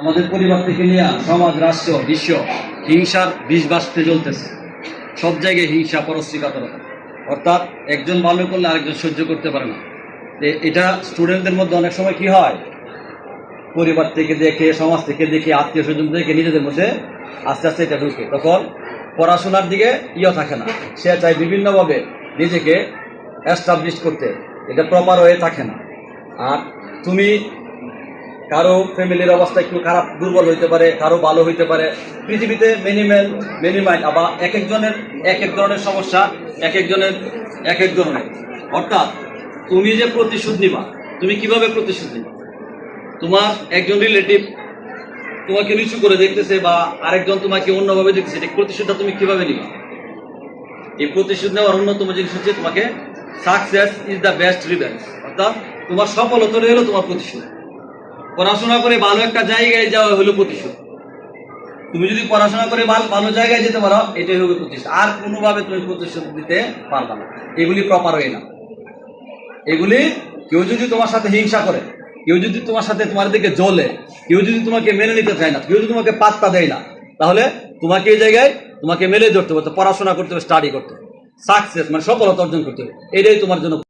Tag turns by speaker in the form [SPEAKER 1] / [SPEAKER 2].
[SPEAKER 1] আমাদের পরিবার থেকে নিয়ে সমাজ, রাষ্ট্র, বিশ্ব, হিংসার বিষ বাসতে চলতেছে। সব জায়গায় হিংসা পরশ্রীকাতরতা অর্থাৎ একজন ভালো করলে আরেকজন সহ্য করতে পারে না। এটা স্টুডেন্টদের মধ্যে অনেক সময় কি হয়? পরিবার থেকে দেখে, সমাজ থেকে দেখে, আত্মীয় স্বজন দেখে নিজেদের মধ্যে আস্তে আস্তে এটা ঢুকে। তখন পড়াশোনার দিকে ইয়ে থাকে না। সে চায় বিভিন্নভাবে নিজেকে এস্টাবলিশ করতে। এটা প্রপার হয়ে থাকে না। আর তুমি কারও ফ্যামিলির অবস্থা একটু খারাপ, দুর্বল হইতে পারে, কারও ভালো হইতে পারে। পৃথিবীতে মেনিম্যান মেনিমাইন আবার এক একজনের এক এক ধরনের সমস্যা এক একজনের এক এক ধরনের। অর্থাৎ তুমি যে প্রতিশোধ নিবা, তুমি কীভাবে প্রতিশোধ নিবা? তোমার একজন রিলেটিভ তোমাকে নিচু করে দেখতেছে বা আরেকজন তোমাকে অন্যভাবে দেখতেছে, এটা প্রতিশোধটা তুমি কীভাবে নিবা? এই প্রতিশোধ নেওয়ার অন্যতম জিনিস হচ্ছে তোমাকে success is the best revenge অর্থাৎ তোমার সফলতা হলো তোমার প্রতিশোধ। পড়াশোনা করে ভালো একটা জায়গায় যাওয়া হলো প্রতিশোধ। তুমি যদি পড়াশোনা করে ভালো ভালো জায়গায় যেতে পারো, এটাই হবে প্রতিশোধ। আর কোনোভাবে তুমি প্রতিশোধ দিতে পারবে না। এগুলি প্রপার হয় না। এগুলি কেউ যদি তোমার সাথে হিংসা করে, কেউ যদি তোমার সাথে তোমার দিকে জ্বলে, কেউ যদি তোমাকে মেনে নিতে চায় না, কেউ যদি তোমাকে পাত্তা দেয় না, তাহলে তোমাকে এই জায়গায় তোমাকে মেলে ধরতে হবে পড়াশোনা করতে হবে স্টাডি করতে হবে। সাকসেস মানে সফলতা অর্জন করতে হবে। এটাই তোমার জন্য